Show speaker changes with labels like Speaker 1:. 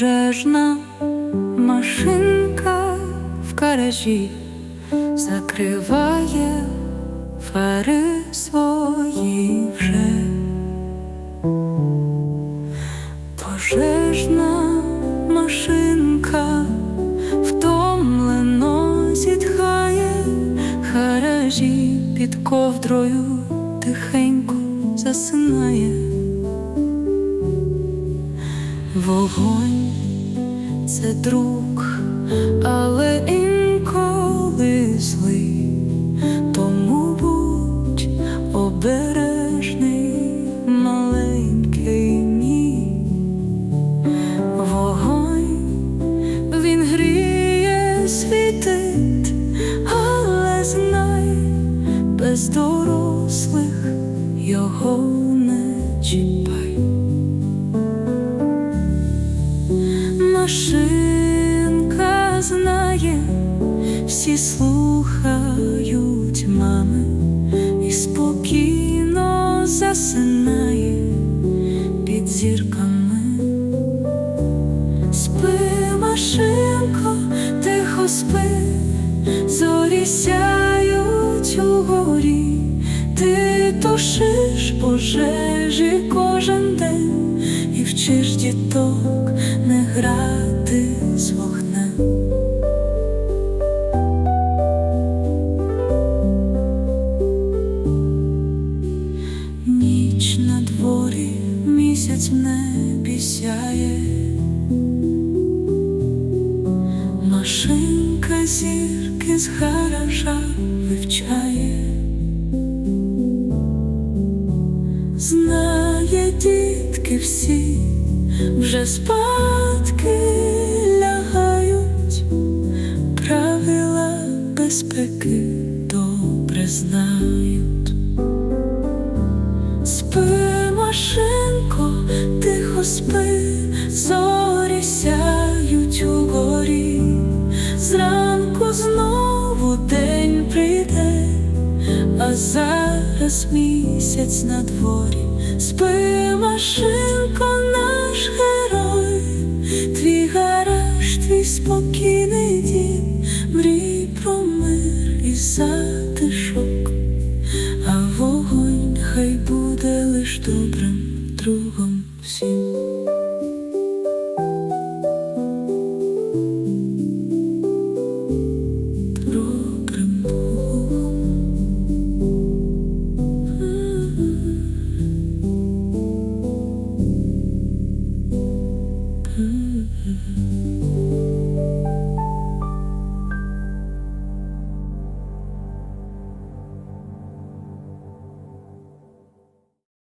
Speaker 1: пожежна машинка в гаражі, закриває фари свої вже. Пожежна машинка втомлено зітхає, гаражі під ковдрою тихенько засинає. Вогонь це друг, але інколи злий, тому будь обережний, маленький мій. Вогонь він гріє, світить, але знай, без дорослих його Машинка знає, всі слухають мами і спокійно засинає під зірками. Спи, машинко, тихо спи, зорі сяють угорі, ти тушиш пожежі кожен день і вчиш діток місяць в небі. Машинка зірки з гаража вивчає. Знає дітки всі, вже спадки лягають, правила безпеки добре знають. Тихо спи, зорі сяють угорі, зранку знову день прийде, а зараз місяць на дворі. Спи, машинко, наш герой, твій гараж, твій спокійний дім, мрій про мир і затишок. А вогонь хай буде лиш добрим другом. Mm-hmm.